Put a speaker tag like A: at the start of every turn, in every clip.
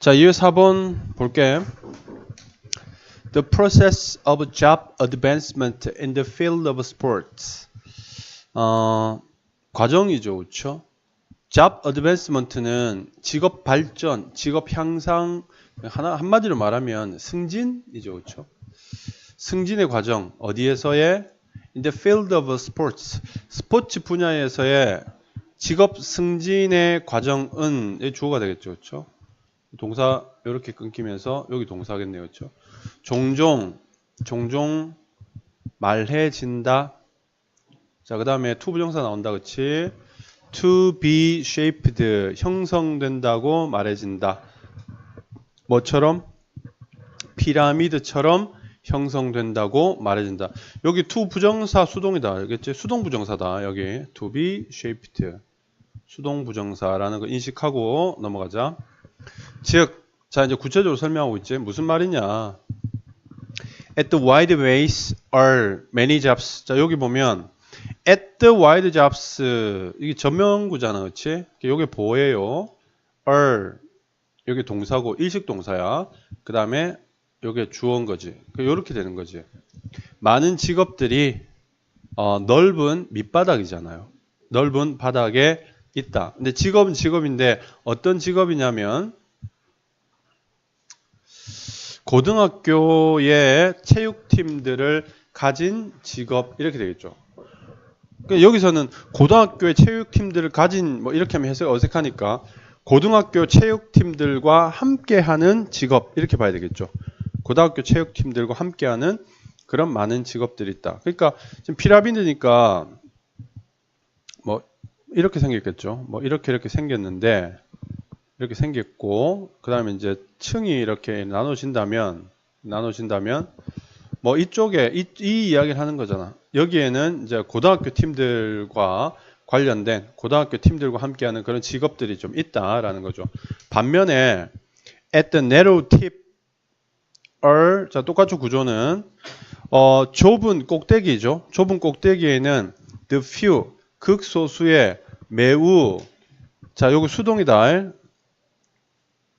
A: 자, 이후 4번 볼게. The process of job advancement in the field of sports. 어, 과정이죠, 그렇죠? job advancement는 직업 발전, 직업 향상 하나 한마디로 말하면 승진이죠, 그렇죠? 승진의 과정 어디에서의 in the field of sports 스포츠 분야에서의 직업 승진의 과정은 이 주어가 되겠죠, 그렇죠? 동사 이렇게 끊기면서 여기 동사겠네요, 그렇죠? 종종 종종 말해진다. 자, 그다음에 to 부정사 나온다, 그렇지? to be shaped 형성된다고 말해진다. 뭐처럼 피라미드처럼 형성된다고 말해진다. 여기 to 부정사 수동이다. 알겠지? 수동 부정사다. 여기 to be shaped 수동 부정사라는 거 인식하고 넘어가자. 즉, 자 이제 구체적으로 설명하고 있지. 무슨 말이냐? At the wide base are many jobs. 자 여기 보면 at the wide jobs 이게 전명구잖아, 그렇지? 이게 보예요. are 여기 동사고 일식 동사야. 그 다음에 요게 주어인 거지. 이렇게 되는 거지. 많은 직업들이 어, 넓은 밑바닥이잖아요. 넓은 바닥에 있다. 근데 직업은 직업인데 어떤 직업이냐면 고등학교의 체육팀들을 가진 직업 이렇게 되겠죠. 그러니까 여기서는 고등학교의 체육팀들을 가진 뭐 이렇게 하면 해석이 어색하니까 고등학교 체육팀들과 함께하는 직업 이렇게 봐야 되겠죠. 고등학교 체육팀들과 함께하는 그런 많은 직업들이 있다. 그러니까 지금 피라미드니까 뭐 이렇게 생겼겠죠. 뭐 이렇게 이렇게 생겼는데 이렇게 생겼고 그 다음에 이제 층이 이렇게 나눠진다면 나눠진다면 뭐 이쪽에 이, 이 이야기를 하는 거잖아. 여기에는 이제 고등학교 팀들과 관련된 고등학교 팀들과 함께하는 그런 직업들이 좀 있다라는 거죠. 반면에 at the narrow tip are 자 똑같죠 구조는 어 좁은 꼭대기죠. 좁은 꼭대기에는 the few 극소수의 매우 자 요거 수동이다.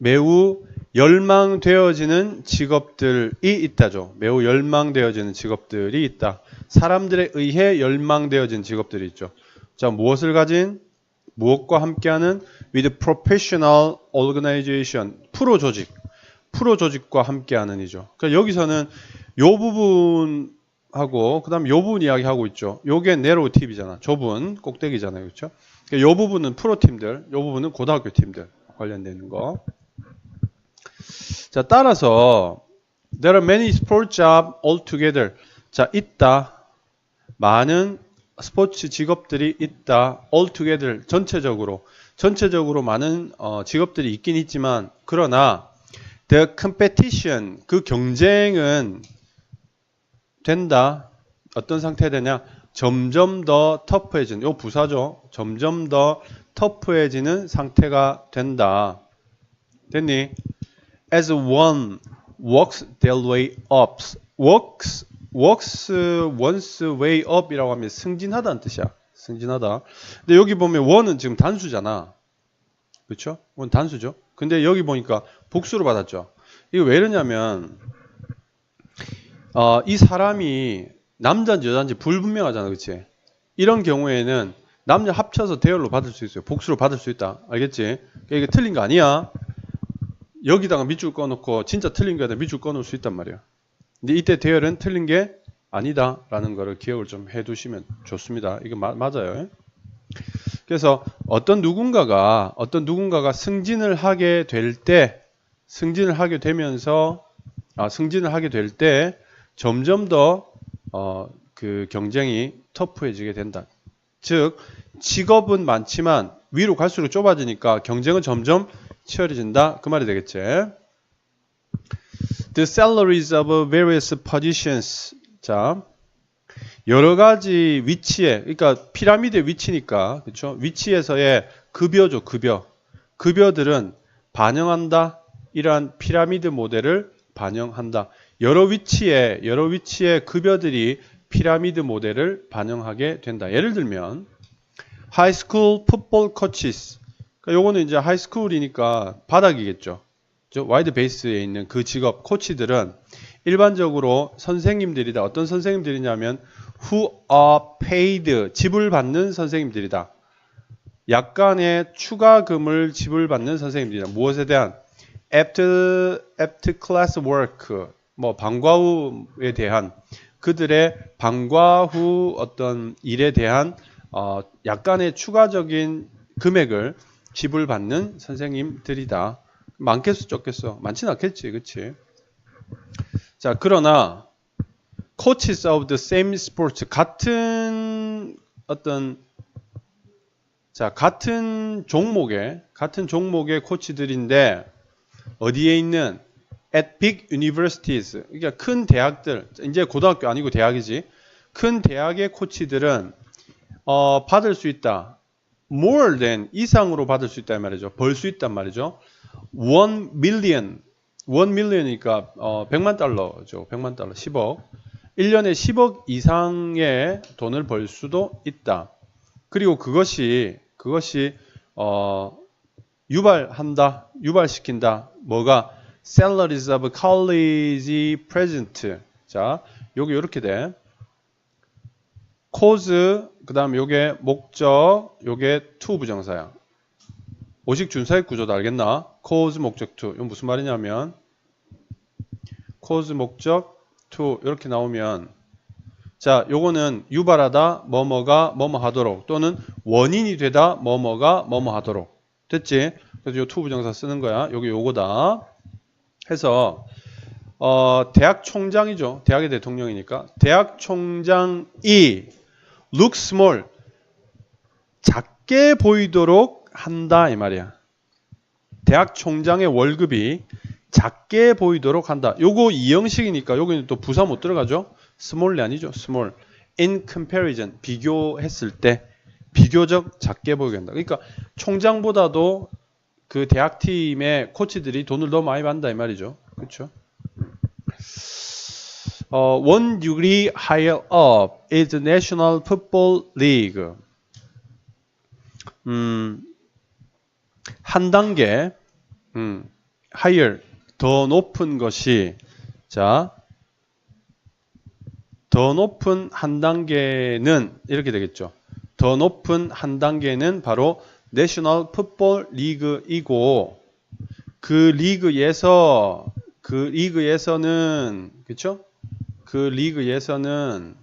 A: 매우 열망되어지는 직업들이 있다죠. 매우 열망되어지는 직업들이 있다. 사람들에 의해 열망되어진 직업들이 있죠. 자, 무엇을 가진? 무엇과 함께하는? with professional organization. 프로 조직. 프로 조직과 함께하는 이죠. 그러니까 여기서는 요 부분하고 그다음 요 부분 이야기하고 있죠. 요게 네로우 팁이잖아. 좁은 꼭대기잖아요. 그렇죠? 그러니까 요 부분은 프로 팀들, 요 부분은 고등학교 팀들 관련되는 거. 자, 따라서 there are many sport jobs altogether. 자, 있다. 많은 스포츠 직업들이 있다. altogether 전체적으로 전체적으로 많은 어, 직업들이 있긴 있지만 그러나 the competition 그 경쟁은 된다. 어떤 상태 되냐? 점점 더 터프해지는 요 부사죠. 점점 더 터프해지는 상태가 된다. 됐니? As one works their way up. works works one's way up이라고 하면 승진하다는 뜻이야. 승진하다. 근데 여기 보면 one은 지금 단수잖아. 그렇죠? 원 단수죠. 근데 여기 보니까 복수로 받았죠. 이거 왜 이러냐면 어, 이 사람이 남자인지 여자인지 불분명하잖아. 그렇지? 이런 경우에는 남녀 합쳐서 대열로 받을 수 있어요. 복수로 받을 수 있다. 알겠지? 이게 틀린 거 아니야. 여기다가 밑줄 꺼놓고 진짜 틀린 거에다 밑줄 꺼놓을 수 있단 말이야. 근데 이때 대열은 틀린 게 아니다 라는 거를 기억을 좀 해두시면 좋습니다. 이거 마, 맞아요. 그래서 어떤 누군가가 어떤 누군가가 승진을 하게 될 때 승진을 하게 되면서 아, 승진을 하게 될 때 점점 더 어, 그 경쟁이 터프해지게 된다. 즉 직업은 많지만 위로 갈수록 좁아지니까 경쟁은 점점 치열해진다. 그 말이 되겠지. The salaries of various positions. 자, 여러 가지 위치에, 그러니까 피라미드의 위치니까, 그렇죠? 위치에서의 급여죠, 급여. 급여들은 반영한다. 이러한 피라미드 모델을 반영한다. 여러 위치에, 여러 위치의 급여들이 피라미드 모델을 반영하게 된다. 예를 들면, 하이스쿨 풋볼 코치스. 그러니까 요거는 이제 하이스쿨이니까 바닥이겠죠. 와이드 베이스에 있는 그 직업 코치들은 일반적으로 선생님들이다. 어떤 선생님들이냐면 who are paid 지불받는 선생님들이다. 약간의 추가금을 지불받는 선생님들이다. 무엇에 대한 after after class work 뭐 방과 후에 대한 그들의 방과 후 어떤 일에 대한 어 약간의 추가적인 금액을 지불받는 선생님들이다. 많겠어, 적겠어? 많지는 않겠지, 그치? 자, 그러나 coaches of the same sport 같은 어떤 자 같은 종목의 같은 종목의 코치들인데 어디에 있는 at big universities 그러니까 큰 대학들 이제 고등학교 아니고 대학이지 큰 대학의 코치들은 어, 받을 수 있다 more than 이상으로 받을 수 있다 말이죠. 벌 수 있단 말이죠. 1 million. 1 million이니까 어, 100만 달러죠. 100만 달러. 10억. 1년에 10억 이상의 돈을 벌 수도 있다. 그리고 그것이 그것이 어, 유발한다 유발시킨다. 뭐가? Salaries of college president. 자, 요게 이렇게 돼. cause 그 다음 요게 목적, 요게 to 부정사야. 오식 준사의 구조도 알겠나? cause 목적 to. 이건 무슨 말이냐면 cause 목적 to 이렇게 나오면 자, 요거는 유발하다 뭐뭐가 뭐뭐 하도록 또는 원인이 되다 뭐뭐가 뭐뭐 하도록. 됐지? 그래서 요 to 부정사 쓰는 거야. 요게 요거다. 해서 어, 대학 총장이죠. 대학의 대통령이니까 대학 총장이 look small 작게 보이도록 한다 이 말이야. 대학 총장의 월급이 작게 보이도록 한다. 요거 이형식이니까 여기는 또 부사 못 들어가죠. small이 아니죠. small. in comparison 비교했을 때 비교적 작게 보이게 한다. 그러니까 총장보다도 그 대학팀의 코치들이 돈을 더 많이 받는다 이 말이죠. 그렇죠? 어, one degree higher up is the National Football League. 음, 한 단계 음, higher 더 높은 것이 자, 더 높은 한 단계는 이렇게 되겠죠. 더 높은 한 단계는 바로 내셔널 풋볼 리그이고 그 리그에서 그 리그에서는 그렇죠? 그 리그에서는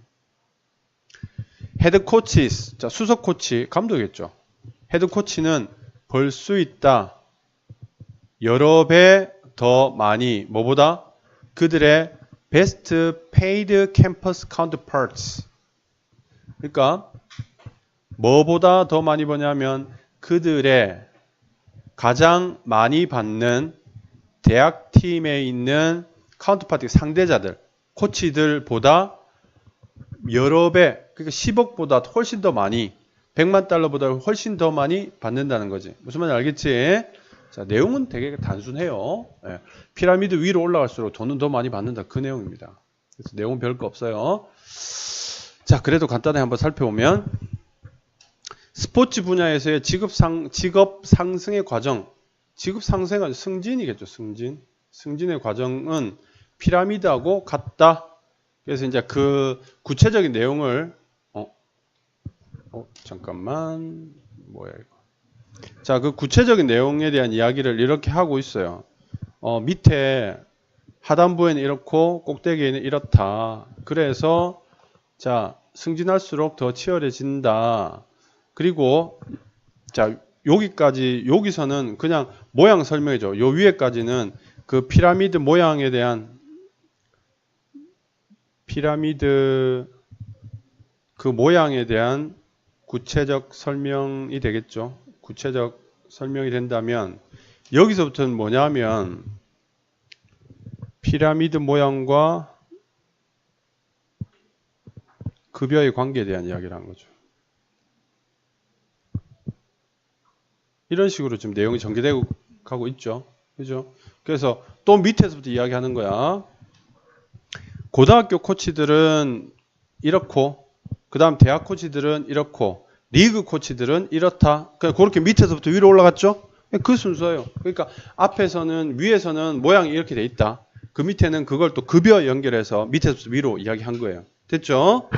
A: 헤드 코치스 자 수석 코치 감독이겠죠. 헤드 코치는 벌 수 있다. 여러 배 더 많이 뭐보다 그들의 베스트 페이드 캠퍼스 카운터파트스 그러니까 뭐보다 더 많이 버냐면 그들의 가장 많이 받는 대학팀에 있는 카운터파티 상대자들, 코치들보다 여러 배, 그러니까 10억보다 훨씬 더 많이, 100만 달러보다 훨씬 더 많이 받는다는 거지. 무슨 말인지 알겠지? 자, 내용은 되게 단순해요. 예. 피라미드 위로 올라갈수록 돈은 더 많이 받는다. 그 내용입니다. 그래서 내용은 별거 없어요. 자, 그래도 간단히 한번 살펴보면 스포츠 분야에서의 직업 상 직업 상승의 과정, 직업 상승은 승진이겠죠. 승진. 승진의 과정은 피라미드하고 같다. 그래서 이제 그 구체적인 내용을 어, 어 잠깐만 뭐야 이거. 자, 그 구체적인 내용에 대한 이야기를 이렇게 하고 있어요. 어, 밑에 하단부에는 이렇고 꼭대기에는 이렇다. 그래서 자, 승진할수록 더 치열해진다. 그리고 자 여기까지 여기서는 그냥 모양 설명이죠. 요 위에까지는 그 피라미드 모양에 대한 피라미드 그 모양에 대한 구체적 설명이 되겠죠. 구체적 설명이 된다면 여기서부터는 뭐냐면 피라미드 모양과 급여의 관계에 대한 이야기를 한 거죠. 이런 식으로 지금 내용이 전개되고 가고 있죠. 그죠? 그래서 또 밑에서부터 이야기하는 거야. 고등학교 코치들은 이렇고, 그 다음 대학 코치들은 이렇고, 리그 코치들은 이렇다. 그냥 그렇게 밑에서부터 위로 올라갔죠? 그 순서예요. 그러니까 앞에서는 위에서는 모양이 이렇게 돼 있다. 그 밑에는 그걸 또 급여 연결해서 밑에서 위로 이야기한 거예요. 됐죠?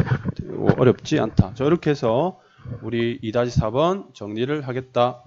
A: 어렵지 않다. 자, 이렇게 해서 우리 2-4번 정리를 하겠다.